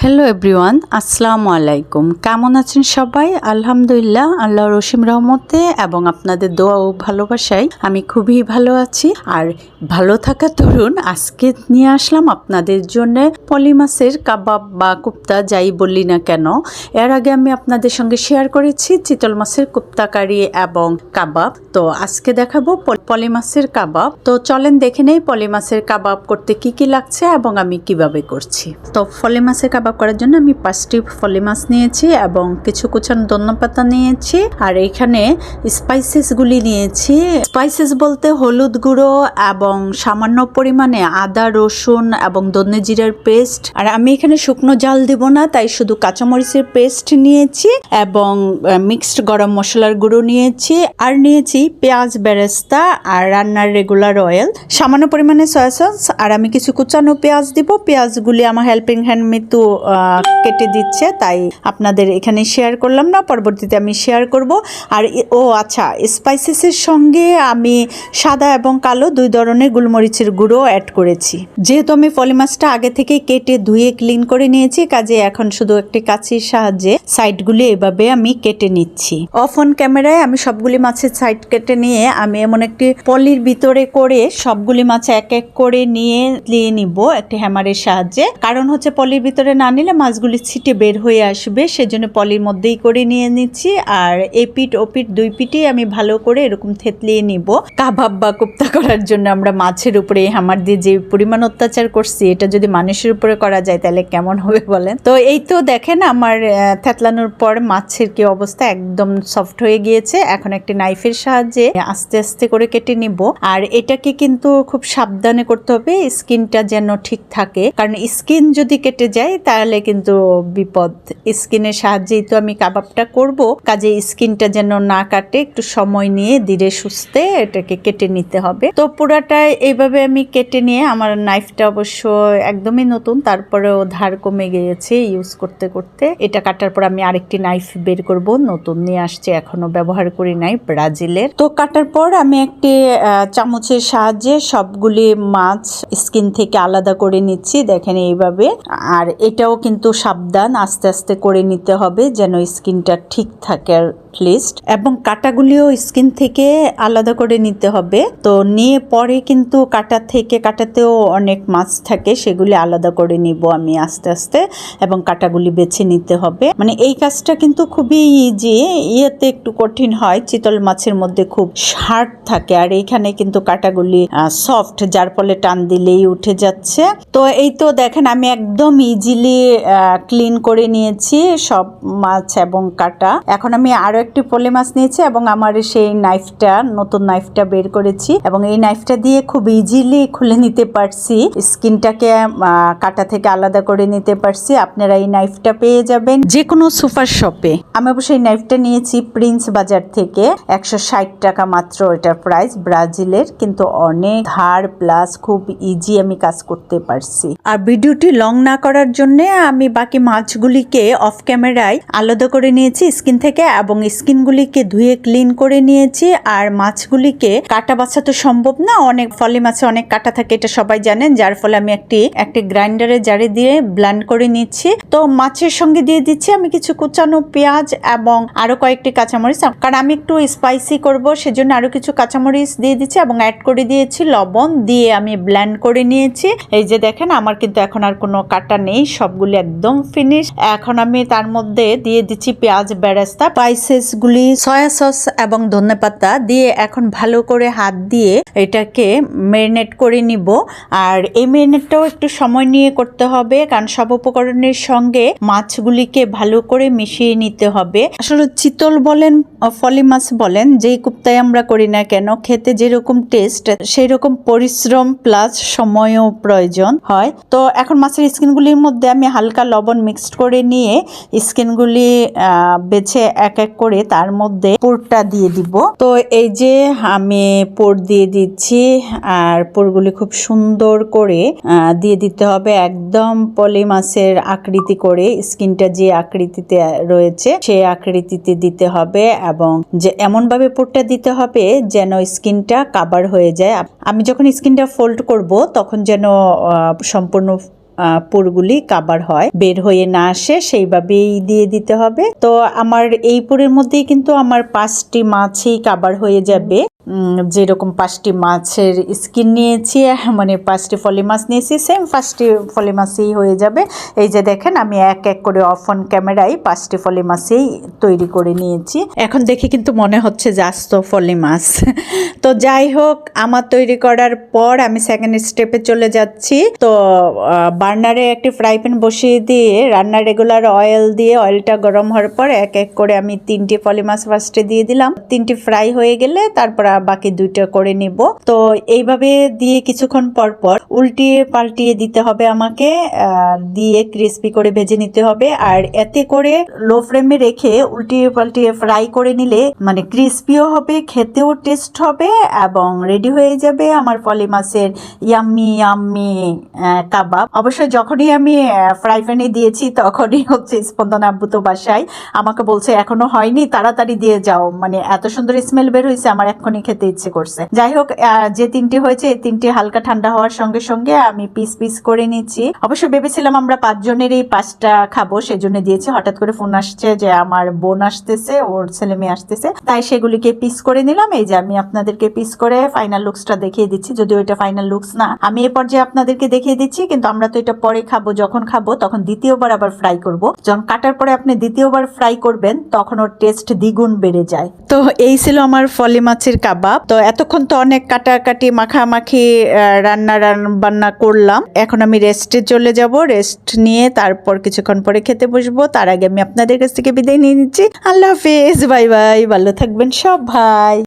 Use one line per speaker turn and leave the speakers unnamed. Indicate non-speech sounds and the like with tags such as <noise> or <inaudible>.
Hello everyone আসসালামু আলাইকুম। কেমন আছেন সবাই? আলহামদুলিল্লাহ, আল্লাহ রসিম রহমতে এবং আপনাদের দোয়া ও ভালোবাসায় আমি খুবই ভালো আছি। আর ভালো থাকা তরুণ, আজকে নিয়ে আসলাম আপনাদের জন্য পলি মাছের কাবাব বা কুপ্তা, যাই বললি না কেন। এর আগে আমি আপনাদের সঙ্গে শেয়ার করেছি চিতল মাছের কুপ্তা কারি এবং কাবাব। তো আজকে দেখাবো পল- পলি মাছের কাবাব। তো চলেন দেখে নেই পলি মাছের কাবাব করতে কি কি লাগছে এবং আমি কীভাবে করছি। তো ফলি মাছের কাবাব করার জন্য আমি পাঁচটি ফলি মাছ নিয়েছি এবং কিছু কুচানো ধন্যপাতা নিয়েছি। আর এখানে স্পাইসেস গুলি নিয়েছি। স্পাইসেস বলতে হলুদ গুঁড়ো এবং সামান্য পরিমাণে আদা, রসুন এবং ধনে জিরার পেস্ট আর আমি এখানে শুকনো জাল দিব না, তাই শুধু কাঁচামরিচের পেস্ট নিয়েছি এবং মিক্সড গরম মশলার গুঁড়ো নিয়েছি। আর নিয়েছি পেঁয়াজ বেরেস্তা আর রান্নার রেগুলার অয়েল সামান্য পরিমাণে সয়া সস আর আমি কিছু কুচানো পেঁয়াজ দিব। পেঁয়াজগুলি আমার হেল্পিং হ্যান্ড মিতু কেটে দিচ্ছে, তাই আপনাদের এখানে শেয়ার করলাম না, পরবর্তীতে আমি শেয়ার করব। আর ও আচ্ছা স্পাইসেসের সঙ্গে আমি সাদা এবং কালো দুই ধরনের গোলমরিচের গুঁড়ো অ্যাড করেছি। যেহেতু আমি ফলি মাছটা আগে থেকে কেটে ধুয়ে ক্লিন করে নিয়েছি, কাজে এখন শুধু একটি কাছির সাহায্যে সাইডগুলি এভাবে আমি কেটে নিচ্ছি। অফ অন ক্যামেরায় আমি সবগুলি মাছের সাইড কেটে নিয়ে আমি এমন একটি পলির ভিতরে করে সবগুলি মাছ এক এক করে নিয়ে নিয়ে নিব একটি হ্যামারের সাহায্যে। কারণ হচ্ছে পলির ভিতরে না নিলে মাছগুলি ছিটে বের হয়ে আসবে, সেজন্য পলির মধ্যেই করে নিয়ে নিচ্ছি। আর এ পিঠ ও পিঠ দুই পিঠই আমি ভালো করে এরকম থেতলিয়ে নিব। কাবাব বা কোপ্তা করার জন্য আমরা মাছের উপরে হামার দিয়ে যে পরিমাণ অত্যাচার করছি, এটা যদি মানুষের উপরে করা যায় তাহলে কেমন হবে বলেন? তো এই তো দেখেন আমার থেতলানোর পর মাছের কি অবস্থা একদম সফট হয়ে গিয়েছে। এখন একটি নাইফের সাহায্যে আস্তে আস্তে করে কেটে নিব। আর এটাকে কিন্তু খুব সাবধানে করতে হবে, স্কিনটা যেন ঠিক থাকে। কারণ স্কিন যদি কেটে যায় তাহলে কিন্তু বিপদ। স্কিনের সাহায্যেই তো আমি কাবাবটা করব। কাজে স্কিনটা যেন না কাটে, একটু সময় নিয়ে ধীরে সুস্থে এটাকে কেটে নিতে হবে। তো পুরাটা এইভাবে আমি কেটে নিয়ে আমার নাইফটা অবশ্য একদমই নতুন, তারপরেও ধার কমে গিয়েছে ইউজ করতে করতে। এটা কাটার পর আমি আরেকটি নাইফ বের করব, নতুন নিয়ে আসছে, এখনও ব্যবহার করি নাই ব্রাজিলের। তো কাটার পর আমি একটি চামচের সাহায্যে সবগুলি মাছ স্কিন থেকে আলাদা করে নিচ্ছি, দেখেন এইভাবে। আর এটাও কিন্তু সাবধান আস্তে আস্তে করে নিতে হবে যেন স্কিনটা ঠিক থাকে লিস্ট এবং কাটাগুলিও স্কিন থেকে আলাদা করে নিতে হবে। তো নিয়ে পরে কিন্তু কাটা থেকে কাটাতেও অনেক মাছ থাকে, সেগুলি আলাদা করে নিব আমি আস্তে আস্তে এবং কাটাগুলি বেছে নিতে হবে। মানে এই কাজটা কিন্তু খুবই ইজি ইয়েতে একটু কঠিন হয়, চিতল মাছের মধ্যে খুব হার্ড থাকে আর এইখানে কিন্তু কাটাগুলি সফট যার ফলে টান দিলেই উঠে যাচ্ছে। তো এই তো দেখেন আমি একদম ইজিলি ক্লিন করে নিয়েছি সব মাছ এবং কাটা। এখন আমি আরও একটি পলি মাছ নিয়েছি এবং আমার সেই নাইফটা নতুন নাইফটা বের করেছি এবং এই নাইফটা দিয়ে খুব ইজিলি খুলে নিতে পারছি। স্কিনটাকে কাটা থেকে আলাদা করে নিতে পারছি। আপনারা এই নাইফটা পেয়ে যাবেন। যে কোনো সুপার শপে। আমি অবশ্যই এই নাইফটা নিয়েছি প্রিন্স বাজার থেকে। একশো ষাট টাকা মাত্র এটার প্রাইস ব্রাজিলের কিন্তু অনেক ধার প্লাস খুব ইজি আমি কাজ করতে পারছি। আর ভিডিওটি লং না করার জন্য আমি বাকি মাছগুলিকে অফ ক্যামেরায় আলাদা করে নিয়েছি স্কিন থেকে এবং স্কিনগুলিকে ধুয়ে ক্লিন করে নিয়েছি আর মাছগুলিকে কাটা বাছা তো সম্ভব না, অনেক ফলে মাছে অনেক কাটা থাকে, এটা সবাই জানেন, যার ফলে আমি একটি একটি গ্রাইন্ডারে জারে দিয়ে ব্লেন্ড করে নিচ্ছি। তো মাছের সঙ্গে দিয়ে দিচ্ছি আমি কিছু কুচানো পেঁয়াজ এবং আরও কয়েকটি কাঁচামরিচ, কারণ আমি একটু স্পাইসি করব, সেজন্য আরও কিছু কাঁচামরিচ দিয়ে দিচ্ছি এবং অ্যাড করে দিয়েছি লবণ, দিয়ে আমি ব্ল্যান্ড করে নিয়েছি। এই যে দেখেন, আমার কিন্তু এখন আর কোনো কাটা নেই, সবগুলি একদম ফিনিশ এখন আমি তার মধ্যে দিয়ে দিচ্ছি পেঁয়াজ, বেরেস্তা স্পাইসেস গুলি সয়া সস এবং ধনেপাতা দিয়ে এখন ভালো করে হাত দিয়ে এটাকে মেরিনেট করে নিব। আর এই মেরিনেটটাও একটু সময় নিয়ে করতে হবে, কারণ সব উপকরণের সঙ্গে মাছগুলিকে ভালো করে মিশিয়ে নিতে হবে। আসলে চিতল বলেন ফলি মাছ বলেন, যেই কুপ্তায় আমরা করি না কেন, খেতে যেরকম টেস্ট সেই রকম পরিশ্রম প্লাস সময়ও প্রয়োজন হয়। তো এখন মাছের স্কিনগুলির মধ্যে আমি হালকা লবণ মিক্সড করে নিয়ে স্কিনগুলি বেছে এক এক করে তার মধ্যে পুরটা দিয়ে দিব। তো এই যে আমি পুর দিয়ে দিচ্ছি, আর পুরগুলি খুব সুন্দর করে দিয়ে দিতে হবে একদম পলি মাছের আকৃতি করে। স্কিনটা যে আকৃতিতে রয়েছে সেই আকৃতিতে দিতে হবে এবং যে এমন ভাবে পুরটা দিতে হবে যেন স্কিনটা কাবার হয়ে যায়। আমি যখন স্কিনটা ফোল্ড করব, তখন যেন সম্পূর্ণ পুরগুলি কাবার হয়। বের হয়ে না আসে, সেইভাবেই দিয়ে দিতে হবে। তো আমার এই পুরের মধ্যেই কিন্তু আমার পাঁচটি মাছই কাবার হয়ে যাবে। যেরকম পাঁচটি মাছের স্কিন নিয়েছি <laughs> মানে পাঁচটি ফলি মাছ নিয়েছি সেম পাঁচটি ফলি মাছই হয়ে যাবে। এই যে দেখেন, আমি এক এক করে অফ অন ক্যামেরায় পাঁচটি ফলি মাছই তৈরি করে নিয়েছি। এখন দেখে কিন্তু মনে হচ্ছে যে আস্ত ফলি মাছ। তো যাই হোক, আমার তৈরি করার পর আমি সেকেন্ড স্টেপে চলে যাচ্ছি। তো বার্নারে একটি ফ্রাই প্যান বসিয়ে দিয়ে রান্নার রেগুলার অয়েল দিয়ে অয়েলটা গরম হওয়ার পর এক এক করে আমি তিনটি ফলি মাছ ফার্স্টে দিয়ে দিলাম। তিনটি ফ্রাই হয়ে গেলে তারপর বাকি দুইটা করে নিব। তো, এইভাবে দিয়ে কিছুক্ষণ পর পর উল্টিয়ে পাল্টিয়ে দিতে হবে আমাকে দিয়ে ক্রিস্পি করে ভেজে নিতে হবে। আর এতে করে লো ফ্লেমে রেখে উল্টিয়ে পাল্টিয়ে ফ্রাই করে নিলে মানে ক্রিস্পিও হবে, খেতেও টেস্ট হবে এবং রেডি হয়ে যাবে আমার ফলি মাছের ইয়াম্মি ইয়াম্মি কাবাব অবশ্যই যখনই আমি ফ্রাই প্যানে দিয়েছি, তখনই হচ্ছে স্পন্দন আব্বু তো বাসায়। আমাকে বলছে, এখনও হয়নি, তাড়াতাড়ি দিয়ে যাও। মানে এত সুন্দর স্মেল বের হয়েছে, আমার এক্ষুনি খেতে ইচ্ছে করছে। যাই হোক যে তিনটি হয়েছে এই তিনটি হালকা ঠান্ডা হওয়ার সঙ্গে সঙ্গে আমি পিস পিস করে নিচ্ছি। অবশ্য ভেবেছিলাম আমরা পাঁচজনেরই পাঁচটা খাব, সেজন্য দিয়েছি। হঠাৎ করে ফোন আসছে যে, আমার বোন আসতেছে, ওর ছেলে মেয়ে আসতেছে। তাই সেগুলিকে পিস করে নিলাম। এই যে, আমি আপনাদেরকে পিস করে ফাইনাল লুকসটা দেখিয়ে দিচ্ছি। যদিও এটা ফাইনাল লুকস না, আমি এ পর্যায়ে আপনাদেরকে দেখিয়ে দিচ্ছি, কিন্তু আমরা তো এটা পরে খাব, যখন খাব, তখন দ্বিতীয়বার আবার ফ্রাই করব। যখন কাটার পরে আপনি দ্বিতীয়বার ফ্রাই করবেন, তখন ওর টেস্ট দ্বিগুণ বেড়ে যায়। তো এই ছিল আমার ফলি মাছের কাবাব। তো এতক্ষণ তো অনেক কাটাকাটি, মাখামাখি রান্না বান্না করলাম। এখন আমি রেস্টে চলে যাব। রেস্ট নিয়ে তারপর কিছুক্ষণ পরে খেতে বসবো। তার আগে আমি আপনাদের কাছ থেকে বিদায় নিয়ে নিচ্ছি। আল্লাহ হাফেজ। Bye bye. ভালো থাকবেন সব ভাই।